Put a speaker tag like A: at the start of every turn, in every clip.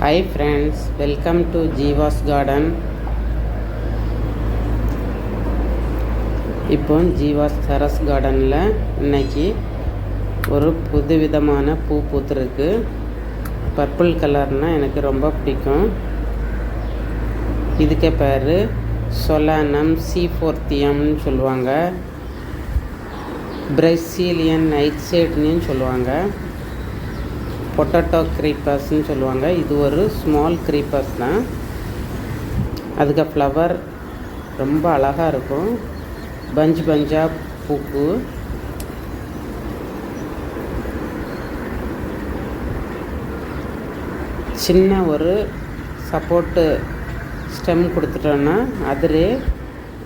A: Hi friends welcome to Jeeva's garden இப்போ ஜீவாஸ் சரஸ் கார்டனில் இன்னைக்கு ஒரு புதுவிதமான பூ பூத்துருக்கு. பர்பிள் கலர்னால் எனக்கு ரொம்ப பிடிக்கும். இதுக்கு பேர் சொலானம் சீஃபோர்த்தியம்னு சொல்லுவாங்க. பிரசீலியன் நைட் சைட்னு சொல்லுவாங்க. பொட்டாட்டோ க்ரீப்பர்ஸ்னு சொல்லுவாங்க. இது ஒரு ஸ்மால் க்ரீப்பர்ஸ் தான். அதுக்கு ஃப்ளவர் ரொம்ப அழகாக இருக்கும். பஞ்ச் பஞ்சாக பூக்கு சின்ன ஒரு சப்போர்ட்டு ஸ்டெம் கொடுத்துட்டோன்னா அதிலே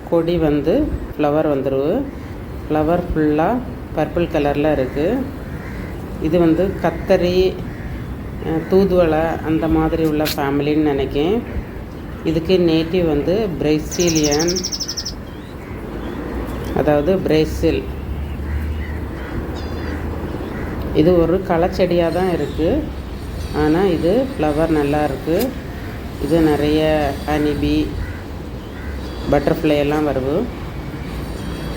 A: கொடி வந்து ஃப்ளவர் வந்துடும் ஃப்ளவர் ஃபுல்லாக பர்பிள் கலரில் இருக்குது இது வந்து கத்தரி தூதுவளை அந்த மாதிரி உள்ள ஃபேமிலின்னு நினைக்கேன். இதுக்கு நேட்டிவ் வந்து பிரேசிலியன் அதாவது பிரேசில். இது ஒரு களைச்செடியாக தான் இருக்குது ஆனால் இது ஃப்ளவர் நல்லா இருக்குது இது நிறைய ஹனிபி பட்டர்ஃப்ளை எல்லாம் வருது.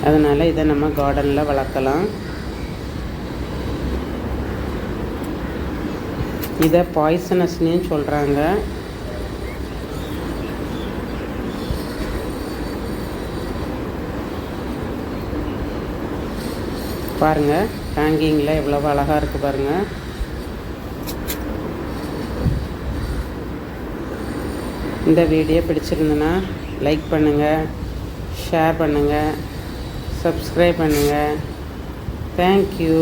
A: அதனால் இதை நம்ம கார்டனில் வளர்க்கலாம். இதை பாய்சனஸ்னே சொல்கிறாங்க பாருங்கள் ஹேங்கிங்கில் எவ்வளோ அழகாக இருக்குது பாருங்கள் இந்த வீடியோ பிடிச்சிருந்துன்னா லைக் பண்ணுங்கள் ஷேர் பண்ணுங்கள் சப்ஸ்கிரைப் பண்ணுங்கள் தேங்க்யூ